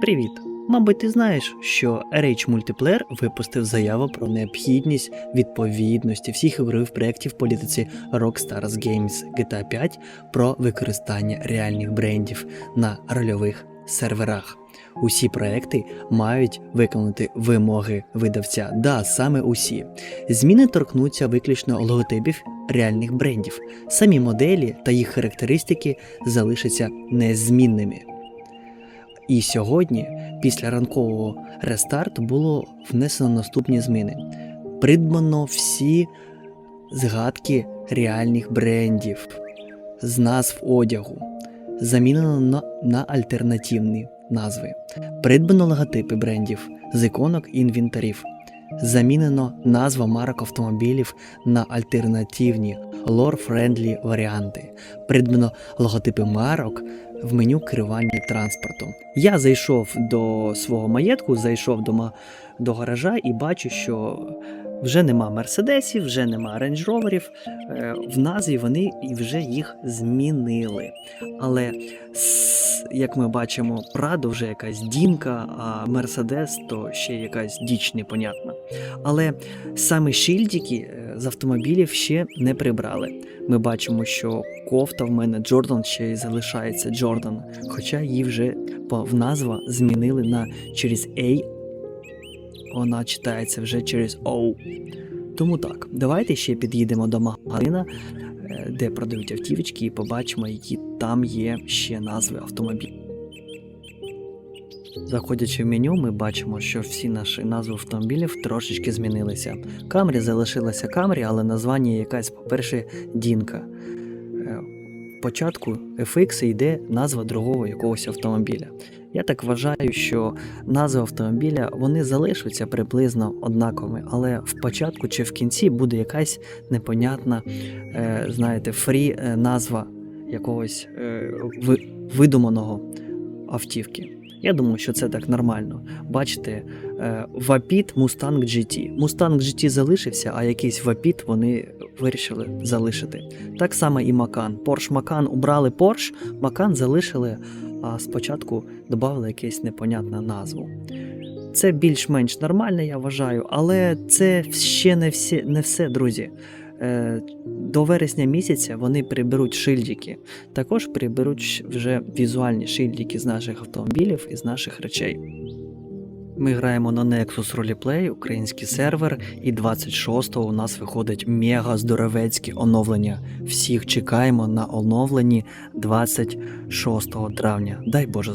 Привіт! Мабуть, ти знаєш, що Rage Multiplayer випустив заяву про необхідність відповідності всіх ігрових проєктів політиці Rockstar Games GTA 5 про використання реальних брендів на рольових серверах. Усі проекти мають виконати вимоги видавця. Да, саме усі. Зміни торкнуться виключно логотипів реальних брендів. Самі моделі та їх характеристики залишаться незмінними. І сьогодні, після ранкового рестарту, було внесено наступні зміни. Придбано всі згадки реальних брендів з назв одягу, замінено на, на альтернативні назви. Придбано логотипи брендів з іконок і інвентарів. Замінено назва марок автомобілів на альтернативні лор-френдлі варіанти. Придбано логотипи марок в меню керування транспортом. Я зайшов до свого маєтку, зайшов до, до гаража і бачу, що вже нема мерседесів, вже нема рейндж-роверів. Е, В назві вони вже їх змінили. Але як ми бачимо, Прадо вже якась дінка, а Мерседес то ще якась діч непонятна. Але саме шильдики е, з автомобілів ще не прибрали. Ми бачимо, що кофта в мене Джордан ще й залишається Джордан, хоча її вже в назва змінили на через A, вона читається вже через O. Тому так, давайте ще під'їдемо до магазина, е, де продають автівочки, і побачимо, які там є ще назви автомобілів. Заходячи в меню, ми бачимо, що всі наші назви автомобілів трошечки змінилися. Камрі залишилася Камрі, але названня якась, по-перше, Дінка. Е, початку FX йде назва другого якогось автомобіля. Я так вважаю, що назви автомобіля вони залишаться приблизно однаковими, але в початку чи в кінці буде якась непонятна, е, знаєте, фрі е, назва якогось видуманого автівки. Я думаю, що це так нормально. Бачите, е, Вапіт Mustang GT. Mustang GT залишився, а якийсь Вапіт вони вирішили залишити. Так само і Macan. Porsche Macan убрали Porsche, Macan залишили, а спочатку додали якусь непонятну назву. Це більш-менш нормально, я вважаю, але це ще не, всі, не все, друзі. Е, До вересня місяця вони приберуть шильдики. Також приберуть вже візуальні шильдики з наших автомобілів і з наших речей. Ми граємо на Nexus Roleplay, український сервер, і 26-го у нас виходить мега здоровецьке оновлення. Всіх чекаємо на оновленні 26 травня. Дай Боже